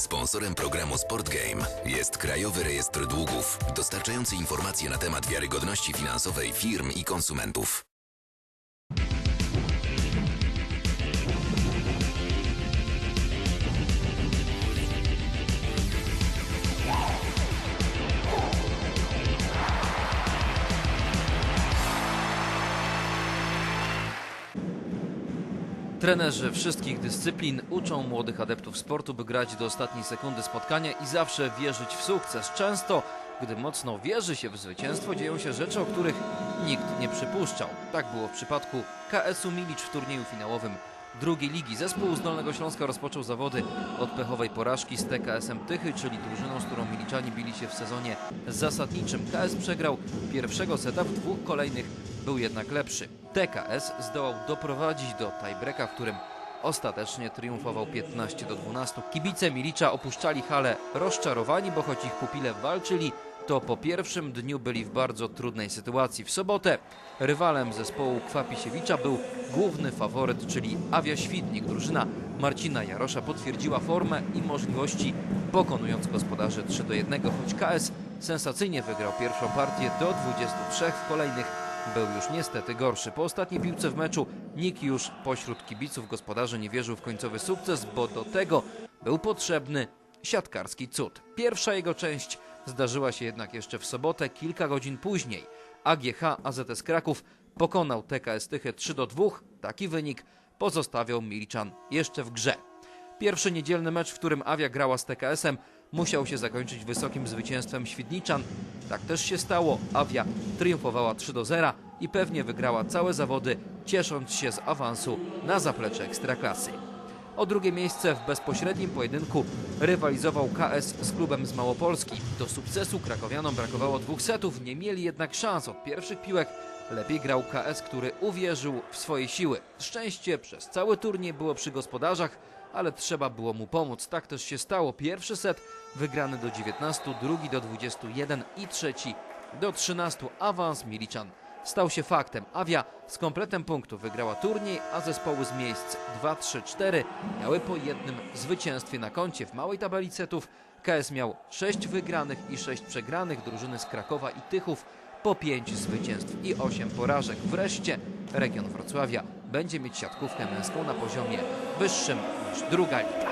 Sponsorem programu Sport Game jest Krajowy Rejestr Długów, dostarczający informacje na temat wiarygodności finansowej firm i konsumentów. Trenerzy wszystkich dyscyplin uczą młodych adeptów sportu, by grać do ostatniej sekundy spotkania i zawsze wierzyć w sukces. Często, gdy mocno wierzy się w zwycięstwo, dzieją się rzeczy, o których nikt nie przypuszczał. Tak było w przypadku KS-u Milicz w turnieju finałowym drugiej ligi. Zespół z Dolnego Śląska rozpoczął zawody od pechowej porażki z TKS-em Tychy, czyli drużyną, z którą Miliczani bili się w sezonie zasadniczym. KS przegrał pierwszego seta, w dwóch kolejnych był jednak lepszy. TKS zdołał doprowadzić do tiebreaka, w którym ostatecznie triumfował 15 do 12. Kibice Milicza opuszczali halę rozczarowani, bo choć ich pupile walczyli, to po pierwszym dniu byli w bardzo trudnej sytuacji. W sobotę rywalem zespołu Kwapisiewicza był główny faworyt, czyli Awia Świdnik. Drużyna Marcina Jarosza potwierdziła formę i możliwości, pokonując gospodarzy 3 do 1, choć KS sensacyjnie wygrał pierwszą partię do 23 w kolejnych był już niestety gorszy. Po ostatniej piłce w meczu nikt już pośród kibiców gospodarzy nie wierzył w końcowy sukces, bo do tego był potrzebny siatkarski cud. Pierwsza jego część zdarzyła się jednak jeszcze w sobotę, kilka godzin później. AGH AZS Kraków pokonał TKS Tychę 3 do 2. Taki wynik pozostawiał Miliczan jeszcze w grze. Pierwszy niedzielny mecz, w którym Awia grała z TKS-em, musiał się zakończyć wysokim zwycięstwem Świdniczan. Tak też się stało. Awia triumfowała 3 do 0 i pewnie wygrała całe zawody, ciesząc się z awansu na zaplecze Ekstraklasy. O drugie miejsce w bezpośrednim pojedynku rywalizował KS z klubem z Małopolski. Do sukcesu krakowianom brakowało dwóch setów, nie mieli jednak szans od pierwszych piłek. Lepiej grał KS, który uwierzył w swoje siły. Szczęście przez cały turniej było przy gospodarzach, ale trzeba było mu pomóc. Tak też się stało. Pierwszy set wygrany do 19, drugi do 21 i trzeci do 13. Awans Miliczan stał się faktem. Awia z kompletem punktów wygrała turniej, a zespoły z miejsc 2, 3, 4 miały po jednym zwycięstwie na koncie. W małej tabeli setów KS miał 6 wygranych i 6 przegranych, drużyny z Krakowa i Tychów po 5 zwycięstw i 8 porażek. Wreszcie region Wrocławia będzie mieć siatkówkę męską na poziomie wyższym niż druga liga.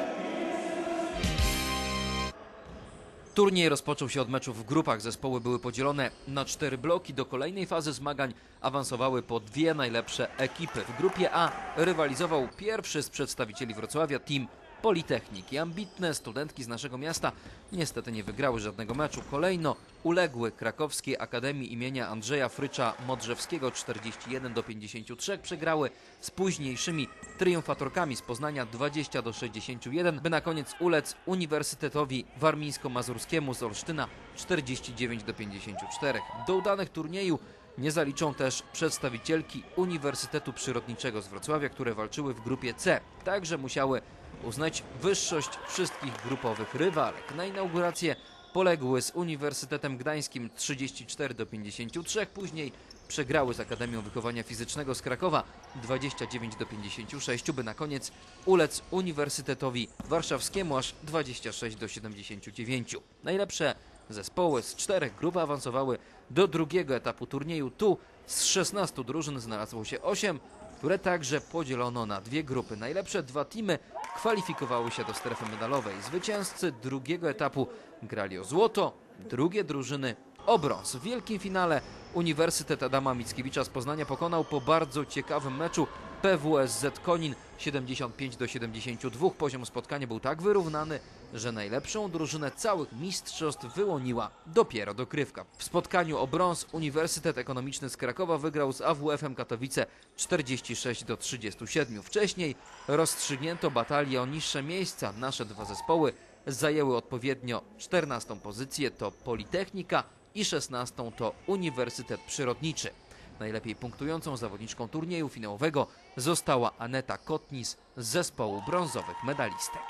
Turniej rozpoczął się od meczów w grupach. Zespoły były podzielone na cztery bloki. Do kolejnej fazy zmagań awansowały po dwie najlepsze ekipy. W grupie A rywalizował pierwszy z przedstawicieli Wrocławia, team Politechniki. Ambitne studentki z naszego miasta niestety nie wygrały żadnego meczu. Kolejno uległy krakowskiej Akademii imienia Andrzeja Frycza Modrzewskiego 41 do 53 przegrały z późniejszymi triumfatorkami z Poznania 20 do 61, by na koniec ulec Uniwersytetowi Warmińsko-Mazurskiemu z Olsztyna 49 do 54. Do udanych turnieju nie zaliczą też przedstawicielki Uniwersytetu Przyrodniczego z Wrocławia, które walczyły w grupie C. Także musiały uznać wyższość wszystkich grupowych rywalek. Na inaugurację poległy z Uniwersytetem Gdańskim 34 do 53, później przegrały z Akademią Wychowania Fizycznego z Krakowa 29 do 56, by na koniec ulec Uniwersytetowi Warszawskiemu aż 26 do 79. Najlepsze zespoły z czterech grup awansowały do drugiego etapu turnieju. Tu z 16 drużyn znalazło się 8, które także podzielono na dwie grupy. Najlepsze dwa teamy kwalifikowały się do strefy medalowej. Zwycięzcy drugiego etapu grali o złoto, drugie drużyny o brąz. W wielkim finale Uniwersytet Adama Mickiewicza z Poznania pokonał po bardzo ciekawym meczu PWSZ Konin 75 do 72. Poziom spotkania był tak wyrównany, że najlepszą drużynę całych mistrzostw wyłoniła dopiero dokrywka. W spotkaniu o brąz Uniwersytet Ekonomiczny z Krakowa wygrał z AWF-em Katowice 46 do 37. Wcześniej rozstrzygnięto batalię o niższe miejsca. Nasze dwa zespoły zajęły odpowiednio 14 pozycję to Politechnika i 16 to Uniwersytet Przyrodniczy. Najlepiej punktującą zawodniczką turnieju finałowego została Aneta Kotnis z zespołu brązowych medalistek.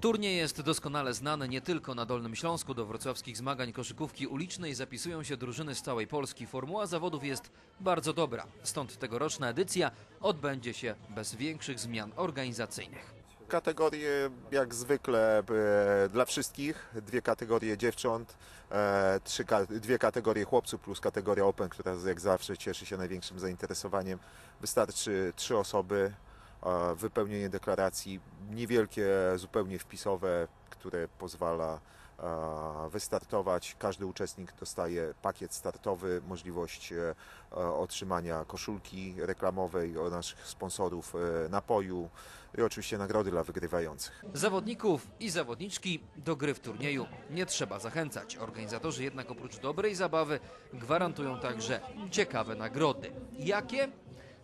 Turniej jest doskonale znany nie tylko na Dolnym Śląsku. Do wrocławskich zmagań koszykówki ulicznej zapisują się drużyny z całej Polski. Formuła zawodów jest bardzo dobra, stąd tegoroczna edycja odbędzie się bez większych zmian organizacyjnych. Kategorie jak zwykle e, dla wszystkich, dwie kategorie dziewcząt, e, trzy, dwie kategorie chłopców plus kategoria Open, która jak zawsze cieszy się największym zainteresowaniem. Wystarczy trzy osoby, e, wypełnienie deklaracji, niewielkie, zupełnie wpisowe, które pozwala wystartować. Każdy uczestnik dostaje pakiet startowy, możliwość e, otrzymania koszulki reklamowej od naszych sponsorów, e, napoju i oczywiście nagrody dla wygrywających. Zawodników i zawodniczki do gry w turnieju nie trzeba zachęcać. Organizatorzy jednak oprócz dobrej zabawy gwarantują także ciekawe nagrody. Jakie?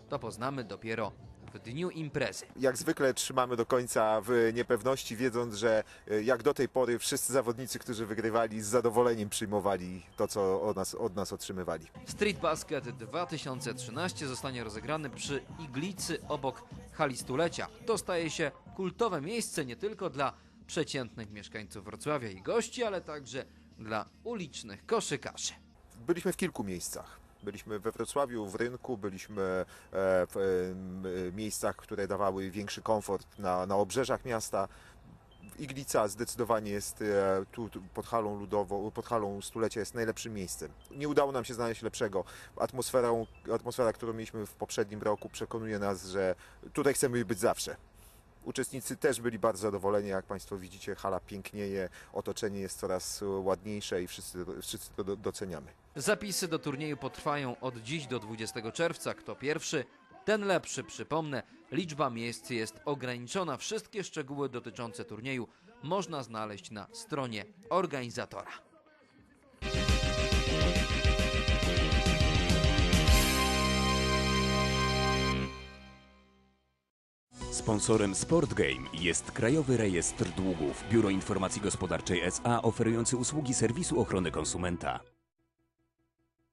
To poznamy dopiero w dniu imprezy. Jak zwykle trzymamy do końca w niepewności, wiedząc, że e, jak do tej pory wszyscy zawodnicy, którzy wygrywali, z zadowoleniem przyjmowali to, co od nas, od nas otrzymywali. Street Basket 2013 zostanie rozegrany przy Iglicy obok hali stulecia. To staje się kultowe miejsce nie tylko dla przeciętnych mieszkańców Wrocławia i gości, ale także dla ulicznych koszykarzy. Byliśmy w kilku miejscach. Byliśmy we Wrocławiu, w rynku, byliśmy e, w em, e, miejscach, które dawały większy komfort na, na obrzeżach miasta. Iglica zdecydowanie jest e, tu pod halą ludową, pod halą stulecia jest najlepszym miejscem. Nie udało nam się znaleźć lepszego. Atmosferą, atmosfera, którą mieliśmy w poprzednim roku przekonuje nas, że tutaj chcemy być zawsze. Uczestnicy też byli bardzo zadowoleni, jak Państwo widzicie, hala pięknieje, otoczenie jest coraz ładniejsze i wszyscy, wszyscy to do- doceniamy. Zapisy do turnieju potrwają od dziś do 20 czerwca. Kto pierwszy, ten lepszy. Przypomnę, liczba miejsc jest ograniczona. Wszystkie szczegóły dotyczące turnieju można znaleźć na stronie organizatora. Sponsorem Sport Game jest Krajowy Rejestr Długów, Biuro Informacji Gospodarczej SA oferujący usługi serwisu ochrony konsumenta.